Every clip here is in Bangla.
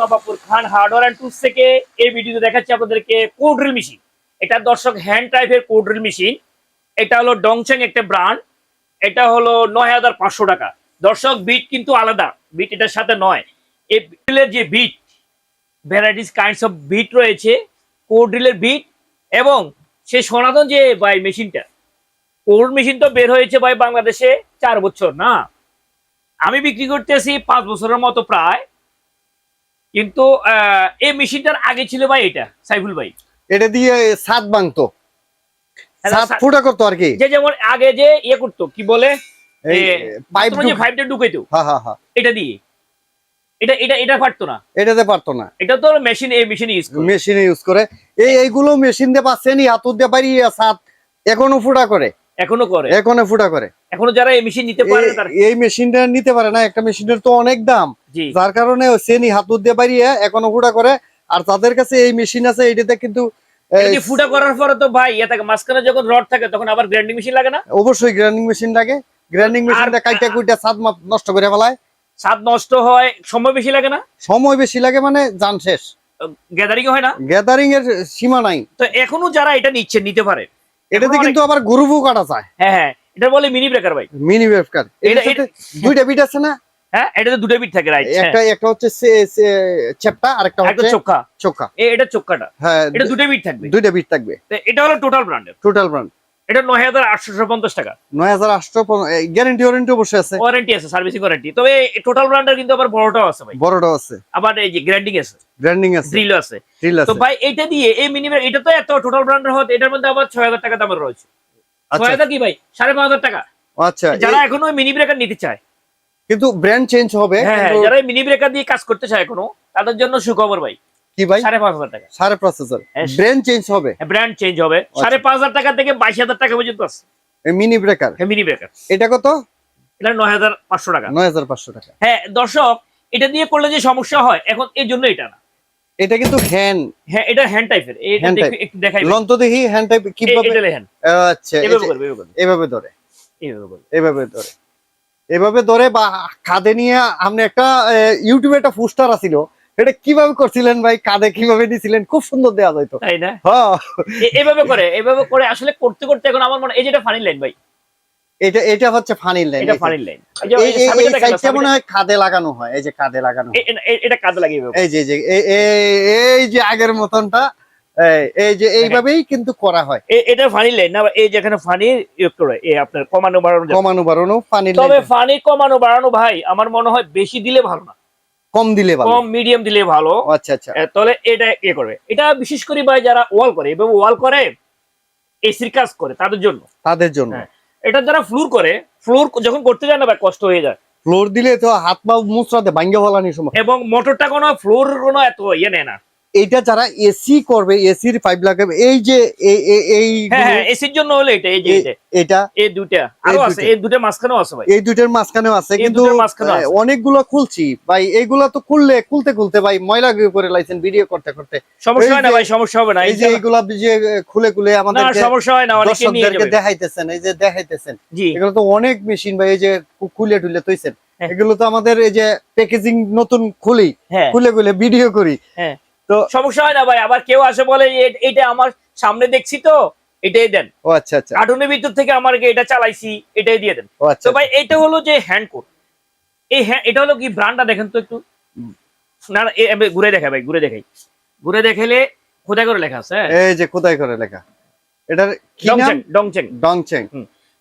Nawabpur Khan hardware and tools থেকে এই ভিডিওতে দেখাচ্ছি আপনাদেরকে কোড্রিল মেশিন। এটা দর্শক হ্যান্ড টাইপের কোড্রিল মেশিন। এটা হলো ডংচেং একটা ব্র্যান্ড এটা হলো নয় হাজার পাঁচশো টাকা। দর্শক বিট কিন্তু আলাদা। বিট এটার সাথে নয়। এই ড্রিলের যে bit varieties kinds of bit রয়েছে কোড্রিলের বিট এবং সে সনাতন যে ভাই মেশিনটা কোড মেশিন তো বের হয়েছে ভাই বাংলাদেশে চার বছর, না? আমি বিক্রি করতেছি পাঁচ বছরের মতো প্রায়। কিন্তু এই মেশিনটার আগে ছিল ভাই এটা সাইফুল ভাই। এটা দিয়ে সাত ভাঙতো। হ্যাঁ, সাত ফুটা করতো আর কি। যে যেমন আগে যে ইয়ে করতো কি বলে? ঢুকাইতো। এটা দিয়ে। এটা এটা এটা পারতো না। এটাতে পারতো না। এটা তো মেশিন এই মেশিন ইউজ করে। মেশিনে ইউজ করে। এই এইগুলো মেশিন দিয়ে পাচ্ছেনি হাতুর দিয়ে পারি সাত এখনও ফুটা করে। এখনও করে। এখনও ফুটা করে। এখনও যারা এই মেশিন নিতে পারে এই- মেশিনটা নিতে পারে না। একটা মেশিনের তো অনেক দাম। যার কারণে সেনি হাতুর দিয়ে বাড়িয়ে এখনও ফুটা করে। আর তাদের কাছে এই মেশিন আছে এইটাতে কিন্তু ফুটা করার পরে তো ভাই থাকে মাঝখানে যখন রড থাকে তখন আবার গ্রাইন্ডিং মেশিন লাগে না? অবশ্যই গ্রাইন্ডিং মেশিন লাগে। গ্রাইন্ডিং মেশিনটা কাইটা কুইটা সাত নষ্ট করে ফেলায়। স্বাদ নষ্ট হয় সময় বেশি লাগে না? সময় বেশি লাগে মানে যান শেষ। গ্যাদারিং হয় না? গ্যাদারিং এর সীমা নাই। তো এখনও যারা এটা নিচ্ছে নিতে পারে। এটাতে কিন্তু আবার গ্রুপও কাটা যায়। হ্যাঁ হ্যাঁ এটা বলে মিনি ব্রেকার ভাই। মিনি এটা- এটা দুইটা বিট আছে না? হ্যাঁ এটাতে দুটো বিট থাকে রাইট একটা হচ্ছে আর একটা হচ্ছে চোখা। চোখা। এটা চোখাটা। হ্যাঁ এটা দুটো বিট থাকবে। বিট থাকবে। এটা হলো টোটাল ব্র্যান্ডের টোটাল ব্র্যান্ড এটা নয় হাজার আটশো পঞ্চাশ টাকা। নয় হাজার আটশো গ্যারেন্টি ওয়ারেন্টি অবশ্যই আছে। ওয়ারেন্টি আছে সার্ভিসিং ওয়ারেন্টি তবে টোটাল ব্র্যান্ডের কিন্তু আবার বড়টাও আছে ভাই। বড়টাও আছে। আবার এই যে গ্র্যান্ডিং আছে। ব্র্যান্ডিং আছে। ড্রিল আছে। ড্রিল তো ভাই এটা দিয়ে এই মিনি এটা তো এত টোটাল ব্র্যান্ডের হতে এটার মধ্যে আবার ছয় হাজার টাকা দামের রয়েছে। আচ্ছা। ছয় হাজার কি ভাই? সাড়ে পাঁচ হাজার টাকা। আচ্ছা যারা এখনও মিনি ব্রেকার নিতে চায় কিন্তু ব্র্যান্ড চেঞ্জ হবে হ্যাঁ যারা মিনি ব্রেকার দিয়ে কাজ করতে চায় কোনো তাদের জন্য সুখবর ভাই। কি ভাই? সাড়ে পাঁচ হাজার টাকা। সাড়ে প্রসেসর হ্যাঁ। ব্র্যান্ড চেঞ্জ হবে? ব্র্যান্ড চেঞ্জ হবে। আচ্ছা। সাড়ে পাঁচ হাজার টাকা থেকে বাইশ হাজার টাকা পর্যন্ত আছে। মিনি ব্রেকার হ্যাঁ মিনি ব্রেকার এটা কত? এটা নয় হাজার পাঁচশো টাকা। নয় হাজার পাঁচশো টাকা। হ্যাঁ দর্শক এটা দিয়ে করলে যে সমস্যা হয় এখন এই জন্য এটা না। এটা কিন্তু হ্যান্ড হ্যাঁ এটা হ্যান্ড টাইপের এটা দেখে- একটু দেখাই। লন তো দেখি হ্যান্ড টাইপ কীভাবে এটা লেখেন আচ্ছা এভাবে করবে এভাবে ধরে। করবে। এভাবে ধরে। এভাবে ধরে বা কাঁধে নিয়ে আপনি একটা ইউটিউবে একটা পোস্টার আছিল। এটা কীভাবে করছিলেন ভাই? কাঁধে কীভাবে নিছিলেন? খুব সুন্দর দেওয়া যাইতো তাই না? হ্যাঁ এভাবে করে এভাবে করে আসলে করতে করতে এখন আমার মনে এই যেটা ফানি লাইন ভাই। এটা এটা হচ্ছে ফানি লাইন এটা ফানি লাইন এই সাইডটা মনে হয় কাঁধে লাগানো হয় এই যে কাঁধে লাগানো। এটা কাজে লাগিয়ে এই যে এই যে আগের মতনটা। এই- যে এইভাবেই কিন্তু করা হয়। এ- এটা ফানি লাইন না এই যেখানে ফানি ইয়ে এই আপনার কমানো বাড়ানো। কমানো বাড়ানো পানি তবে ফানি কমানো বাড়ানো ভাই আমার মনে হয় বেশি দিলে ভালো না। কম দিলে ভালো। কম মিডিয়াম দিলে ভালো। আচ্ছা আচ্ছা। তাহলে এটা ইয়ে করবে এটা বিশেষ করে ভাই যারা ওয়াল করে এভাবে ওয়াল করে এসির কাজ করে তাদের জন্য। তাদের জন্য। হ্যাঁ। এটা যারা ফ্লোর করে ফ্লোর যখন করতে যায় না ভাই কষ্ট হয়ে যায়। ফ্লোর দিলে তো হাত পা মুচড়াতে ভাঙ্গে ফলানি সময়। এবং মোটরটা কোনো ফ্লোর কোনো এত ইয়ে নেয় না। এইটা যারা এসি করবে এসির পাইপ লাগাবে এই যে এই এই হ্যাঁ হ্যাঁ এসির জন্য হলো এটা এই যে এটা। এই দুইটা। আরও আছে এই দুটো মাঝখানেও আছে ভাই। এই দুইটার মাঝখানেও আছে কিন্তু অনেকগুলো খুলছি। ভাই এইগুলা তো খুললে খুলতে খুলতে ভাই ময়লা গিয়ে করে লাইছেন ভিডিও করতে করতে। সমস্যা হয় না ভাই সমস্যা হবে না। এই যে এইগুলা যে খুলে খুলে আমাদের সমস্যা হয় না অনেকে নিয়ে যাবে দেখাইতেছেন এই যে দেখাইতেছেন। এগুলো তো অনেক মেশিন ভাই এই যে খুলে টুলে তৈছেন হ্যাঁ। এগুলো তো আমাদের এই যে প্যাকেজিং নতুন খুলি খুলে খুলে ভিডিও করি। তো সমস্যা হয় না ভাই আবার কেউ আসে বলে এটা আমার সামনে দেখছি তো এটাই দেন। ও আচ্ছা আচ্ছা। কার্টুনের ভিতর থেকে আমার এটা চালাইছি এটাই দিয়ে দেন। আচ্ছা তো ভাই এটা হলো যে হ্যান্ড কোড এই হ্যাঁ এটা হলো কি ব্র্যান্ডটা দেখেন তো একটু? না ঘুরে দেখা ভাই ঘুরে দেখাই। ঘুরে দেখাইলে খোদাই করে লেখা আছে হ্যাঁ? এই যে কোথায় করে লেখা। এটার কি নাম? ডংচেং ডংচেং। ডংচেং।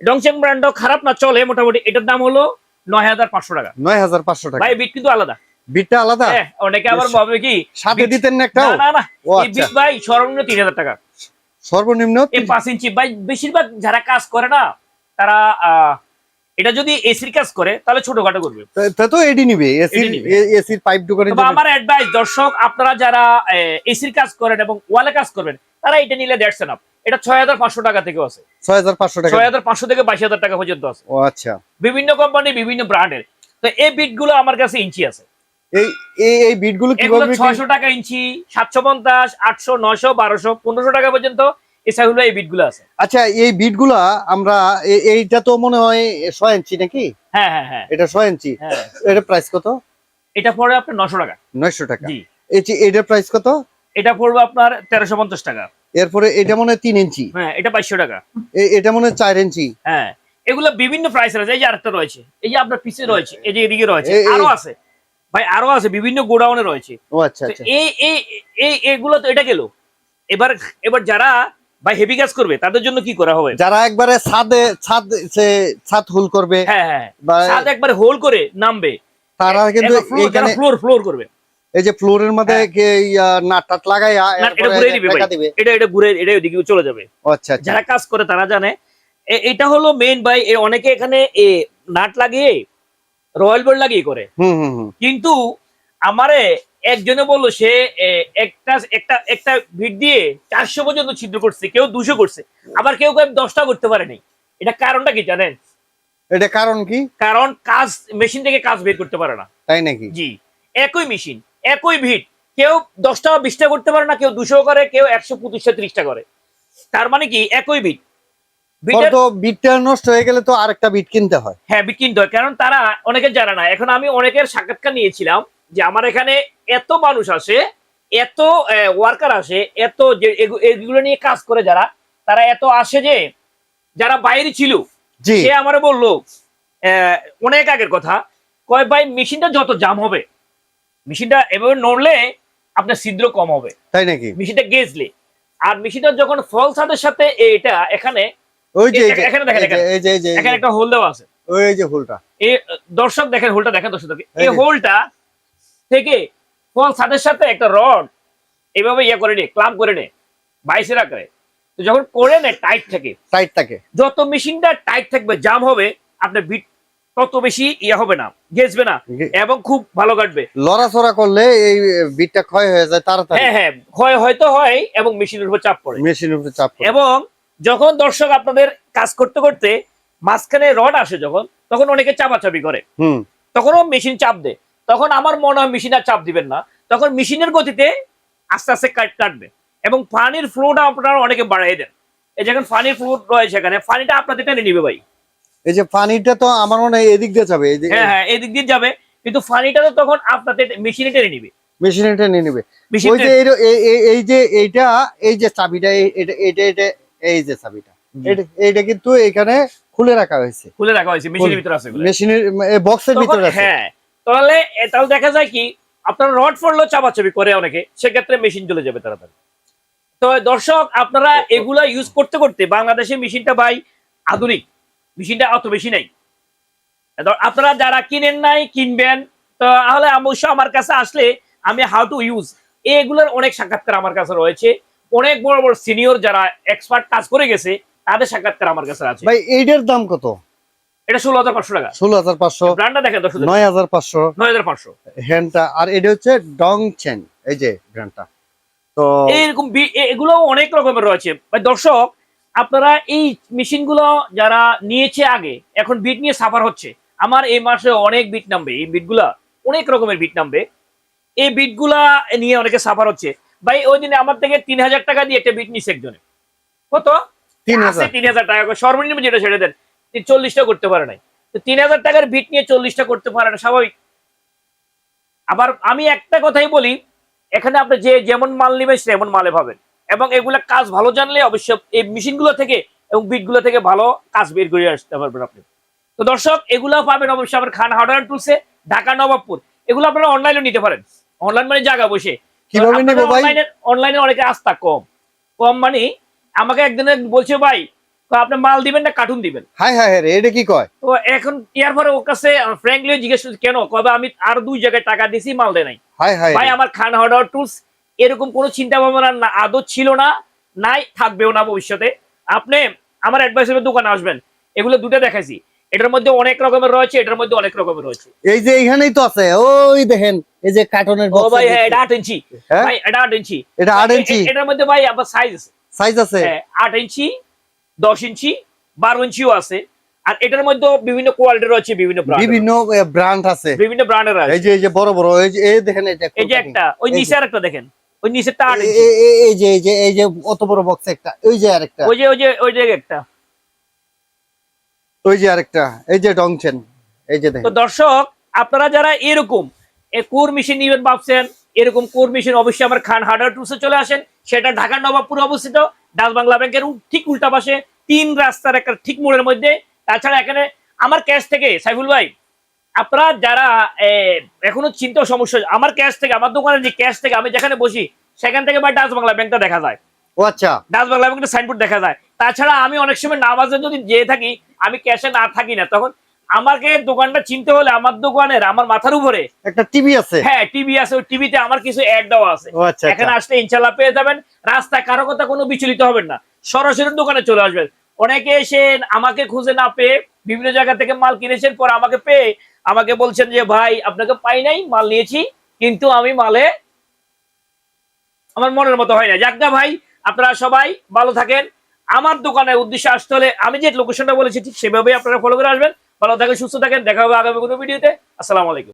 ডংচেং ব্র্যান্ডও খারাপ না চলে মোটামুটি এটার দাম হলো নয় হাজার পাঁচশো টাকা। নয় হাজার পাঁচশো টাকা। ভাই বিট কিন্তু আলাদা। বিটটা আলাদা? হ্যাঁ অনেকে আবার ভাবে কি সাথে দিতেন না না না না এই আচ্ছা। বিট ভাই সর্বনিম্ন টাকা। সর্বনিম্ন ইঞ্চি ভাই বেশিরভাগ যারা কাজ করে না তারা এটা যদি এসির কাজ করে তাহলে ছোটখাটো করবে। তা- এডি নিবে এসির এসির পাইপ জন্য। আমার অ্যাডভাইস দর্শক আপনারা যারা এসির কাজ করেন এবং ওয়ালে কাজ করবেন তারা এটা নিলে দেখছেন আপ এটা ছয় হাজার পাঁচশো টাকা থেকে আছে। ছয় হাজার পাঁচশো টাকা। ছয় হাজার পাঁচশো থেকে বাইশ হাজার টাকা পর্যন্ত আছে। ও আচ্ছা। বিভিন্ন কোম্পানি বিভিন্ন ব্র্যান্ডের তো এই বিটগুলো আমার কাছে ইঞ্চি আছে। এই এই এই বিটগুলো কীভাবে টাকা ইঞ্চি টাকা পর্যন্ত এই আছে। আচ্ছা এই বিটগুলা আমরা এইটা তো মনে হয় ইঞ্চি নাকি? হ্যাঁ হ্যাঁ হ্যাঁ। এটা ছয় ইঞ্চি। এটা প্রাইস কত? এটা পড়বে আপনার নশো টাকা। নয়শো টাকা। জি। এই যে এটার প্রাইস কত? এটা পড়বে আপনার তেরোশো পঞ্চাশ টাকা। এরপরে এটা মনে হয় তিন ইঞ্চি। হ্যাঁ এটা বাইশশো টাকা। এটা মনে হয় চার ইঞ্চি। হ্যাঁ। এগুলো বিভিন্ন প্রাইস রয়েছে এই যে আরেকটা রয়েছে। এই যে আপনার পিছে রয়েছে। এই যে এদিকে রয়েছে। আরও আছে। ভাই আরও আছে বিভিন্ন গোডাউনে রয়েছে। আচ্ছা আচ্ছা। এই এই এই এগুলো তো এটা গেল। এবার এবার যারা ভাই হেভি কাজ করবে তাদের জন্য কি করা হবে? যারা একবারে ছাদে ছাদ সে ছাদ হুল করবে হ্যাঁ হ্যাঁ ছাদ একবার হোল করে নামবে। তারা কিন্তু এইখানে ফ্লোর ফ্লোর করবে। এই যে ফ্লোরের মধ্যে হ্যাঁ। কে নাট টাট লাগাইয়া এটা ঘুরে দিবে ভাই। এটা এটা ঘুরে এটা ওইদিকে চলে যাবে। আচ্ছা আচ্ছা। যারা কাজ করে তারা জানে। এটা হলো মেইন ভাই অনেকে এখানে এ নাট লাগিয়ে রয়্যাল বোর্ড লাগিয়ে করে। কিন্তু আমারে একজনে বলল সে একটা একটা একটা ভিট দিয়ে চারশো পর্যন্ত ছিদ্র করছে কেউ দুশো করছে। আবার কেউ কেউ দশটা করতে পারেনি এটা কারণটা কি জানেন? এটা কারণ কি? কারণ কাজ মেশিন থেকে কাজ বের করতে পারে না। তাই নাকি? জি। একই মেশিন একই ভিট। কেউ দশটা বিশটা করতে পারে না কেউ দুশো করে কেউ একশো পঁচিশটা ত্রিশটা করে। তার মানে কি? একই তো বিটটা নষ্ট হয়ে গেলে তো আরেকটা বিট কিনতে হয়। হ্যাঁ বিট কিনতে হয়। কারণ তারা অনেকে জানে না। এখন আমি অনেকের সাক্ষাৎকার নিয়েছিলাম যে আমার এখানে এত মানুষ আসে এত ওয়ার্কার আসে এত যে এগুলো নিয়ে কাজ করে যারা তারা এত আসে যে যারা বাইরে ছিল সে আমারে বলল আহ, অনেক আগের কথা কয় ভাই মেশিনটা যত জাম হবে মেশিনটা এভাবে নড়লে আপনার ছিদ্র কম হবে। তাই নাকি? মেশিনটা গেজলে। আর মেশিনটা যখন ফল ছাদের সাথে এটা এখানে ওই যে এখানে দেখেন, এই যে- এই যে এখানে একটা হোল দেওয়া আছে। ওই যে হুলটা। এই দর্শক দেখেন হোলটা দেখেন দর্শক এই এই হোলটা থেকে ফল ছাদের সাথে একটা রড এভাবে ইয়ে করে নে ক্লাম করে নে বাইশে রাখে তো যখন করে নে টাইট থাকে টাইট থাকে। যত মেশিনটা টাইট থাকবে জাম হবে আপনার বিট তত বেশি ইয়ে হবে না গেছবে না এবং খুব ভালো কাটবে। লড়াচড়া করলে এই বিটটা ক্ষয় হয়ে যায় তাড়াতাড়ি। হ্যাঁ হ্যাঁ ক্ষয় হয়তো হয় এবং মেশিনের উপর চাপ পড়ে। মেশিনের উপরে চাপ পড়ে। এবং যখন দর্শক আপনাদের কাজ করতে করতে মাঝখানে রড আসে যখন তখন অনেকে চাপাচাপি করে। হুম। তখনও মেশিন চাপ দেয়। তখন আমার মনে হয় মেশিন আর চাপ দিবেন না। তখন মেশিনের গতিতে আস্তে আস্তে কাট কাটবে এবং পানির ফ্লোটা আপনারা অনেকে বাড়াই দেন। এই যখন পানির ফ্লো রয়েছে এখানে পানিটা আপনাদের টেনে নিবে ভাই। এই যে পানিটা তো আমার মনে হয় এদিক দিয়ে যাবে হ্যাঁ হ্যাঁ এদিক দিয়ে যাবে। কিন্তু পানিটা তো তখন আপনাদের মেশিনে টেনে নিবে। মেশিনে টেনে নেবে। ওই যে এই- যে এইটা এই যে চাবিটা এটা এটা এটা এই যে চাবিটা। এটা- এইটা কিন্তু এখানে খুলে রাখা হয়েছে। খুলে রাখা হয়েছে মেশিনের ভিতরে আছে মেশিনের বক্সের ভিতরে আছে। হ্যাঁ। তাহলে তাহলে দেখা যায় কি আপনার রড পড়লেও চাপাচাপি করে অনেকে সেক্ষেত্রে মেশিন চলে যাবে তাড়াতাড়ি। তো দর্শক আপনারা এগুলা ইউজ করতে করতে বাংলাদেশে মেশিনটা ভাই আধুনিক। মেশিনটা অত বেশি নাই। আপনারা যারা কিনেন নাই কিনবেন তো তাহলে অবশ্য আমার কাছে আসলে আমি হাউ টু ইউজ এগুলোর অনেক সাক্ষাৎকার আমার কাছে রয়েছে। অনেক বড় বড় সিনিয়র যারা এক্সপার্ট কাজ করে গেছে তাদের সাক্ষাৎকার আমার কাছে আছে। ভাই এইটার দাম কত? এটা ষোলো হাজার পাঁচশো টাকা। ষোলো হাজার পাঁচশো ব্র্যান্ডটা দেখেন দশ নয় হাজার পাঁচশো। নয় হাজার পাঁচশো। হ্যান্ডটা আর এটা হচ্ছে ডং চেন এই যে ব্র্যান্ডটা তো এইরকম এগুলো অনেক রকমের রয়েছে। ভাই দর্শক আপনারা এই মেশিনগুলো যারা নিয়েছে আগে এখন বিট নিয়ে সাফার হচ্ছে। আমার এই মাসে অনেক বিট নামবে এই বিটগুলা অনেক রকমের বিট নামবে। এই বিটগুলা নিয়ে অনেকে সাফার হচ্ছে। ভাই ওই দিনে আমার থেকে তিন হাজার টাকা দিয়ে একটা বিট নিচ্ছে একজনে। কত? তিন হাজার। টাকা সর্বনিম্ন যেটা ছেড়ে দেন। তিনি চল্লিশটা করতে পারে নাই। তো তিন হাজার টাকার বিট নিয়ে চল্লিশটা করতে পারে না স্বাভাবিক। আবার আমি একটা কথাই বলি এখানে আপনি যে যেমন মাল নেবেন সেমন মালে পাবেন। এবং এগুলা কাজ ভালো জানলে অবশ্য এই মেশিনগুলো থেকে এবং বিটগুলো থেকে ভালো কাজ বের করে আসতে পারবেন আপনি। তো দর্শক এগুলো পাবেন অবশ্যই আমার খান হার্ডওয়্যার টুলসে ঢাকা নবাবপুর। এগুলো আপনারা অনলাইনে নিতে পারেন। অনলাইন মানে জায়গা বসে। কীভাবে নেব ভাই? অনলাইনে অনলাইনে অনেকে আস্থা কম। কম মানে আমাকে একদিনে বলছে ভাই আপনি মাল দিবেন না কার্টুন দিবেন? হাই হাই রে এটা কি কয়? তো এখন ইয়ার পরে ওর কাছে ফ্র্যাঙ্কলি জিজ্ঞেস করছি, কেন? কবে আমি আর দুই জায়গায় টাকা দিছি মাল দেয় নাই। হাই হাই ভাই আমার খান টুলস এরকম কোনো চিন্তা ভাবনা না আদৌ ছিল না নাই থাকবেও না ভবিষ্যতে। আপনি আমার অ্যাডভাইসের দোকানে আসবেন এগুলো দুটো দেখাইছি। এটার মধ্যে অনেক রকমের রয়েছে এটার মধ্যে অনেক রকমের রয়েছে। এই যে এইখানেই তো আছে ওই দেখেন এই যে কার্টনের ও ভাই হ্যাঁ এটা আট ইঞ্চি। হ্যাঁ? ভাই এটা আট ইঞ্চি। এটা আট ইঞ্চি? এ- এটার মধ্যে ভাই আবার সাইজ আছে। সাইজ আছে? হ্যাঁ, আট ইঞ্চি দশ ইঞ্চি বারো ইঞ্চিও আছে। আর এটার মধ্যে বিভিন্ন কোয়ালিটি রয়েছে বিভিন্ন এর। বিভিন্ন ব্র্যান্ড আছে। বিভিন্ন ব্র্যান্ডের আছে। এই যে এই যে বড় বড় এই যে এই দেখেন যে এই যে একটা ওই নিচে আর একটা দেখেন। ওই নিচেরটা আট এই- ইঞ্চি। যে এই যে এই যে অত বড় বক্স একটা ওই যে আরেকটা। ওই যে ওই যে ওই যে একটা। ওই যে আরেকটা এই যে ডংচেন এই যে তো দর্শক আপনারা যারা এরকম এ কোর মেশিন নিবেন ভাবছেন এরকম কোর মেশিন অবশ্যই আমার খান হার্ডওয়্যার টুলসে চলে আসেন। সেটা ঢাকার নবাবপুরে অবস্থিত ডাচ বাংলা ব্যাংকের ঠিক উল্টা পাশে তিন রাস্তার একটা ঠিক মোড়ের মধ্যে। তাছাড়া এখানে আমার ক্যাশ থেকে সাইফুল ভাই আপনারা যারা এখনও চিন্তা সমস্যা আমার ক্যাশ থেকে আমার দোকানের যে ক্যাশ থেকে আমি যেখানে বসি সেখান থেকে বা ডাচ বাংলা ব্যাংকটা দেখা যায়। ও আচ্ছা। ডাচ বাংলা ব্যাংকের সাইনবোর্ড দেখা যায়। তাছাড়া আমি অনেক সময় নামাজে যদি যেয়ে থাকি আমি ক্যাশে না থাকি না তখন আমাকে দোকানটা চিনতে হলে আমার দোকানের আমার মাথার উপরে। একটা টিভি আছে? হ্যাঁ টিভি আছে ওই টিভিতে আমার কিছু অ্যাড দেওয়া আছে। আচ্ছা এখানে আচ্ছা। আসলে ইনশাল্লাহ পেয়ে যাবেন। রাস্তায় কারও কথা কোনো বিচলিত হবেন না। সরাসরি দোকানে চলে আসবেন। অনেকে এসে আমাকে খুঁজে না পেয়ে বিভিন্ন জায়গা থেকে মাল কিনেছেন পর আমাকে পেয়ে আমাকে বলছেন যে ভাই আপনাকে পাই নাই মাল নিয়েছি কিন্তু আমি মালে আমার মনের মতো হয় না যাক না ভাই আপনারা সবাই ভালো থাকেন। আমার দোকানের উদ্দেশ্যে আসতে হলে আমি যে লোকেশনটা বলেছি ঠিক সেভাবেই আপনারা ফলো করে আসবেন। ভালো থাকেন সুস্থ থাকেন দেখা হবে আগামী কোনো ভিডিওতে। আসসালামু আলাইকুম।